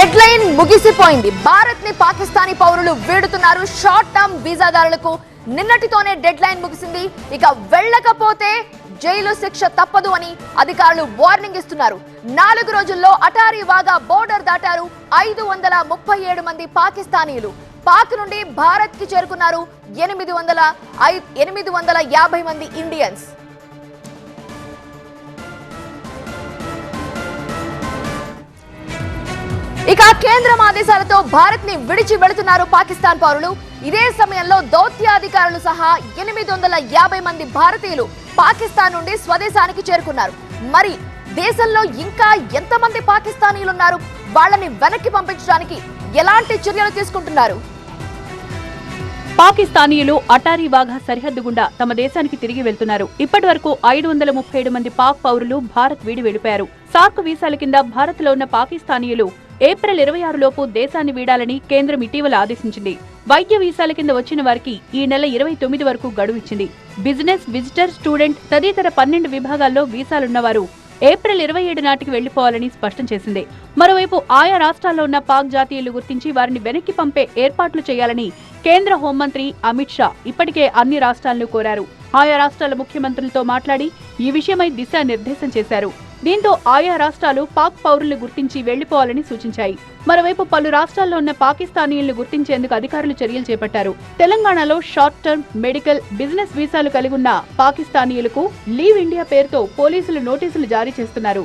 Dead line ముగిసిపోయింది. భారత్ని పాకిస్తానీ పౌరులు వీడుతున్నారు. షార్ట్ టర్మ్ వీసాదారులకు నిన్నటితోనే డెడ్ లైన్ ముగిసింది. ఇక వెళ్ళకపోతే జైలు శిక్ష తప్పదు అని అధికారులు వార్నింగ్ ఇస్తున్నారు. నాలుగు రోజుల్లో అటారీ వాగా బోర్డర్ దాటారు ఐదు వందల ముప్పై ఏడు మంది పాకిస్తానీలు పాక్ నుండి భారత్కి చేరుకున్నారు ఎనిమిది వందల ఎనిమిది వందల యాభై మంది ఇండియన్స్. కేంద్రం ఆదేశాలతో భారత్ని విడిచి వెళుతున్నారు పాకిస్తాన్ పౌరులు. ఇదే సమయంలో దౌత్యాధికారులు సహా ఎనిమిది వందల యాభై మంది భారతీయులు పాకిస్తాన్ నుండి స్వదేశానికి చేరుకున్నారు. మరి దేశంలో ఇంకా ఎంతమంది పాకిస్తానీయులు ఉన్నారు వాళ్ళని వెనక్కి పంపించడానికి ఎలాంటి చర్యలు తీసుకుంటున్నారు? పాకిస్తానీయులు అటారీ వాఘా సరిహద్దు గుండా తమ దేశానికి తిరిగి వెళ్తున్నారు. ఇప్పటి వరకు ఐదు వందల ముప్పై ఏడు మంది పాక్ పౌరులు భారత్ వీడి వెళ్ళిపోయారు సార్క్ వీసాల కింద భారత్లో ఉన్న పాకిస్తానీయులు ఏప్రిల్ ఇరవై ఆరులోపు దేశాన్ని వీడాలని కేంద్రం ఇటీవల ఆదేశించింది. వైద్య వీసాల కింద వచ్చిన వారికి ఈ నెల ఇరవై తొమ్మిది వరకు గడువు ఇచ్చింది. బిజినెస్ విజిటర్ స్టూడెంట్ తదితర పన్నెండు విభాగాల్లో వీసాలున్నవారు ఏప్రిల్ ఇరవై ఏడు నాటికి వెళ్ళిపోవాలని స్పష్టం చేసింది. మరోవైపు ఆయా రాష్ట్రాల్లో ఉన్న పాక్ జాతీయులు గుర్తించి వారిని వెనక్కి పంపే ఏర్పాట్లు చేయాలని కేంద్ర హోంమంత్రి అమిత్ షా ఇప్పటికే అన్ని రాష్ట్రాలను కోరారు. ఆయా రాష్ట్రాల ముఖ్యమంత్రులతో మాట్లాడి ఈ విషయమై దిశానిర్దేశం చేశారు. దీంతో ఆయా రాష్ట్రాలు పాక్ పౌరులు గుర్తించి వెళ్ళిపోవాలని సూచించాయి. మరోవైపు పలు రాష్ట్రాల్లో ఉన్న పాకిస్తానీయులను గుర్తించేందుకు అధికారులు చర్యలు చేపట్టారు. తెలంగాణలో షార్ట్ టర్మ్ మెడికల్ బిజినెస్ వీసాలు కలిగి ఉన్న పాకిస్తానీయులకు లీవ్ ఇండియా పేరుతో పోలీసులు నోటీసులు జారీ చేస్తున్నారు.